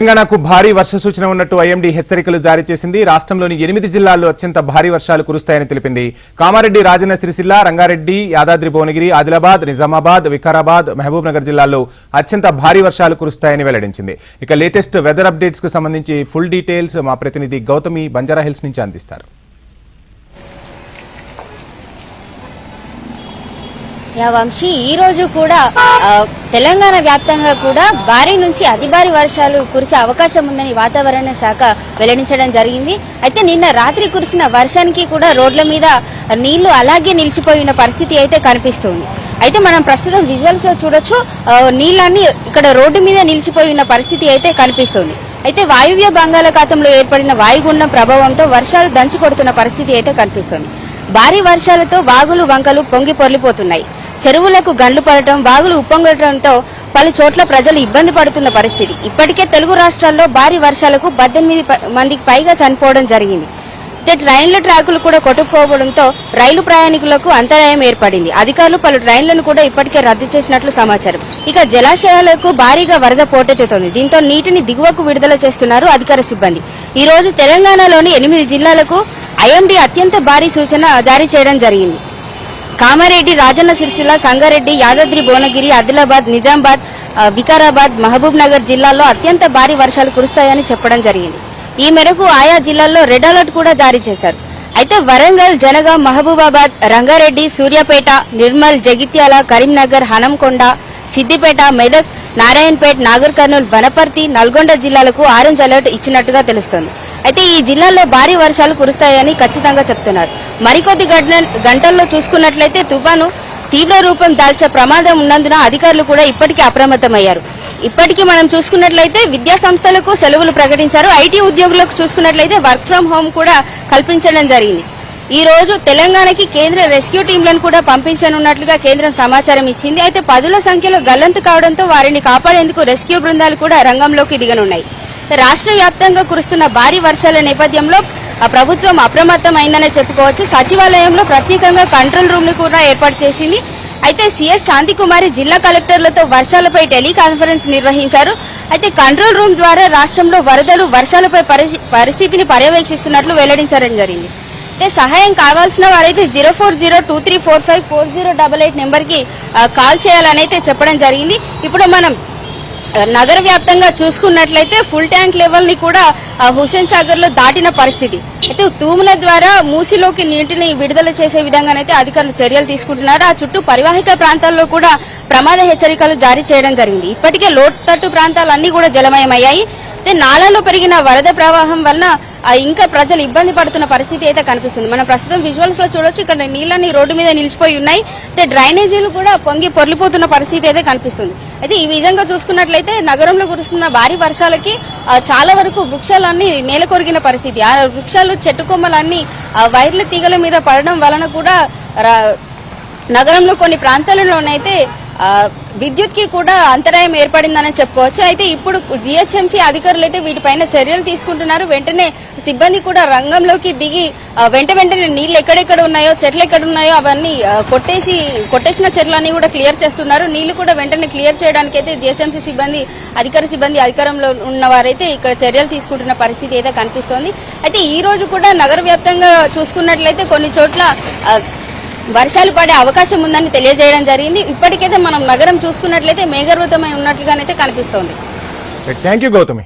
తెలంగాణకు భారీ వర్ష సూచన ఉన్నట్టు ఐఎండీ హెచ్చరికలు జారీ చేసింది. రాష్ట్రంలోని ఎనిమిది జిల్లాల్లో అత్యంత భారీ వర్షాలు కురుస్తాయని తెలిపింది. కామారెడ్డి రాజన్న సిరిసిల్ల రంగారెడ్డి యాదాద్రి భువనగిరి ఆదిలాబాద్ నిజామాబాద్ వికారాబాద్ మహబూబ్ నగర్ జిల్లాల్లో అత్యంత భారీ వర్షాలు కురుస్తాయని వెల్లడించింది. ఇక లేటెస్ట్ వెదర్ అప్డేట్స్కు సంబంధించి ఫుల్ డీటెయిల్స్ మా ప్రతినిధి గౌతమి బంజారా హిల్స్ నుంచి అందిస్తారు. యా వంశీ ఈ రోజు కూడా తెలంగాణ వ్యాప్తంగా కూడా భారీ నుంచి అతి భారీ వర్షాలు కురిసే అవకాశం ఉందని వాతావరణ శాఖ వెల్లడించడం జరిగింది. అయితే నిన్న రాత్రి కురిసిన వర్షానికి కూడా రోడ్ల మీద నీళ్ళు అలాగే నిలిచిపోయిన పరిస్థితి అయితే కనిపిస్తుంది. అయితే మనం ప్రస్తుతం విజువల్స్లో చూడొచ్చు ఆ, నీళ్ళన్నీ ఇక్కడ రోడ్డు మీద నిలిచిపోయి ఉన్న పరిస్థితి అయితే కనిపిస్తుంది. అయితే వాయువ్య బంగాళాఖాతంలో ఏర్పడిన వాయుగుండం ప్రభావంతో వర్షాలు దంచి కొడుతున్న పరిస్థితి అయితే కనిపిస్తుంది. భారీ వర్షాలతో వాగులు వంకలు పొంగి పొర్లిపోతున్నాయి. చెరువులకు గండ్లు పడటం వాగులు ఉప్పొంగటంతో పలు చోట్ల ప్రజలు ఇబ్బంది పడుతున్న పరిస్థితి. ఇప్పటికే తెలుగు రాష్ట్రాల్లో భారీ వర్షాలకు పద్దెనిమిది మందికి పైగా చనిపోవడం జరిగింది. ట్రైన్ల ట్రాకులు కూడా కొట్టుకుపోవడంతో రైలు ప్రయాణికులకు అంతరాయం ఏర్పడింది. అధికారులు పలు ట్రైన్లను కూడా ఇప్పటికే రద్దు చేసినట్లు సమాచారం. ఇక జలాశయాలకు భారీగా వరద పోటెత్తుతోంది. దీంతో నీటిని దిగువకు విడుదల చేస్తున్నారు అధికార సిబ్బంది. ఈ రోజు తెలంగాణలోని ఎనిమిది జిల్లాలకు ఐఎండీ అత్యంత భారీ సూచన జారీ చేయడం జరిగింది. కామారెడ్డి రాజన్న సిరిసిల్ల సంగారెడ్డి యాదాద్రి భువనగిరి ఆదిలాబాద్ నిజామాబాద్ వికారాబాద్ మహబూబ్ నగర్ జిల్లాల్లో అత్యంత భారీ వర్షాలు కురుస్తాయని చెప్పడం జరిగింది. ఈ మేరకు ఆయా జిల్లాల్లో రెడ్ అలర్ట్ కూడా జారీ చేశారు. అయితే వరంగల్ జనగాం మహబూబాబాద్ రంగారెడ్డి సూర్యాపేట నిర్మల్ జగిత్యాల కరీంనగర్ హనంకొండ సిద్దిపేట మెదక్ నారాయణపేట్ నాగర్ కర్నూలు వనపర్తి నల్గొండ జిల్లాలకు ఆరెంజ్ అలర్ట్ ఇచ్చినట్టుగా తెలుస్తోంది. అయితే ఈ జిల్లాలో భారీ వర్షాలు కురుస్తాయని ఖచ్చితంగా చెప్తున్నారు. మరికొద్ది గంట- గంటల్లో చూసుకున్నట్లయితే తుఫాను తీవ్ర రూపం దాల్చే ప్రమాదం ఉన్నందున అధికారులు కూడా ఇప్పటికే అప్రమత్తమయ్యారు. ఇప్పటికీ మనం చూసుకున్నట్లయితే విద్యా సంస్థలకు సెలవులు ప్రకటించారు. ఐటీ ఉద్యోగులకు చూసుకున్నట్లయితే వర్క్ ఫ్రం హోమ్ కూడా కల్పించడం జరిగింది. ఈ రోజు తెలంగాణకి కేంద్ర రెస్క్యూ టీంలను కూడా పంపించనున్నట్లుగా కేంద్రం సమాచారం ఇచ్చింది. అయితే పదుల సంఖ్యలో గల్లంతు కావడంతో వారిని కాపాడేందుకు రెస్క్యూ బృందాలు కూడా రంగంలోకి దిగనున్నాయి. రాష్ట్ర వ్యాప్తంగా కురుస్తున్న భారీ వర్షాల నేపథ్యంలో ప్రభుత్వం అప్రమత్తమైందనే చెప్పుకోవచ్చు. సచివాలయంలో ప్రత్యేకంగా కంట్రోల్ రూమ్ను కూడా ఏర్పాటు చేసింది. అయితే సీఎస్ శాంతికుమారి జిల్లా కలెక్టర్లతో వర్షాలపై టెలికాన్ఫరెన్స్ నిర్వహించారు. అయితే కంట్రోల్ రూమ్ ద్వారా రాష్ట్రంలో వరదలు వర్షాలపై పరిస్థితిని పర్యవేక్షిస్తున్నట్లు వెల్లడించడం జరిగింది. అయితే సహాయం కావాల్సిన వారైతే zero four zero two three four five four zero double eight నెంబర్కి కాల్ చేయాలని అయితే చెప్పడం జరిగింది. ఇప్పుడు మనం నగర వ్యాప్తంగా చూసుకున్నట్లయితే ఫుల్ ట్యాంక్ లెవెల్ని కూడా హుసేన్ హుస్సేన్ సాగర్లో దాటిన పరిస్థితి. అయితే తూముల ద్వారా మూసిలోకి నీటిని విడుదల చేసే విధంగానైతే అధికారులు చర్యలు తీసుకుంటున్నారు. ఆ చుట్టూ పరివాహిక ప్రాంతాల్లో కూడా ప్రమాద హెచ్చరికలు జారీ చేయడం జరిగింది. ఇప్పటికే లోతట్టు ప్రాంతాలన్నీ కూడా జలమయమయ్యాయి. నాలాలో పెరిగిన వరద ప్రవాహం వలన ఇంకా ప్రజలు ఇబ్బంది పడుతున్న పరిస్థితి అయితే కనిపిస్తుంది. మనం ప్రస్తుతం విజువల్స్లో చూడొచ్చు ఇక్కడ నీళ్ళని రోడ్డు మీద నిలిచిపోయి ఉన్నాయి. అయితే డ్రైనేజీలు కూడా పొంగి పొర్లిపోతున్న పరిస్థితి అయితే కనిపిస్తుంది. అయితే ఈ విధంగా చూసుకున్నట్లయితే నగరంలో కురుస్తున్న భారీ వర్షాలకి చాలా వరకు వృక్షాలన్నీ నేల కొరిగిన పరిస్థితి. ఆ వృక్షాలు చెట్టు కొమ్మలన్నీ ఆ, వైర్ల తీగల మీద పడడం వలన కూడా రా- నగరంలో కొన్ని ప్రాంతాలలోనైతే విద్యుత్కి కూడా అంతరాయం ఏర్పడిందని చెప్పుకోవచ్చు. అయితే ఇప్పుడు జిహెచ్ఎంసీ అధికారులు అయితే వీటిపైన చర్యలు తీసుకుంటున్నారు. వెంటనే సిబ్బంది కూడా రంగంలోకి దిగి వెంట వెంటనే నీళ్ళు ఎక్కడెక్కడ ఉన్నాయో చెట్లు ఎక్కడ ఉన్నాయో అవన్నీ కొట్టేసి కొట్టేసిన చెట్లన్నీ కూడా క్లియర్ చేస్తున్నారు. నీళ్ళు కూడా వెంటనే క్లియర్ చేయడానికి అయితే జిహెచ్ఎంసీ సిబ్బంది అధికార సిబ్బంది అధికారంలో ఉన్న వారైతే ఇక్కడ చర్యలు తీసుకుంటున్న పరిస్థితి అయితే కనిపిస్తోంది. అయితే ఈ రోజు కూడా నగర వ్యాప్తంగా చూసుకున్నట్లయితే కొన్ని చోట్ల వర్షాలు పడే అవకాశం ఉందని తెలియజేయడం జరిగింది. ఇప్పటికైతే మనం నగరం చూసుకున్నట్లయితే మేఘర్వతమై ఉన్నట్లుగానైతే కనిపిస్తోంది. Thank you Gautami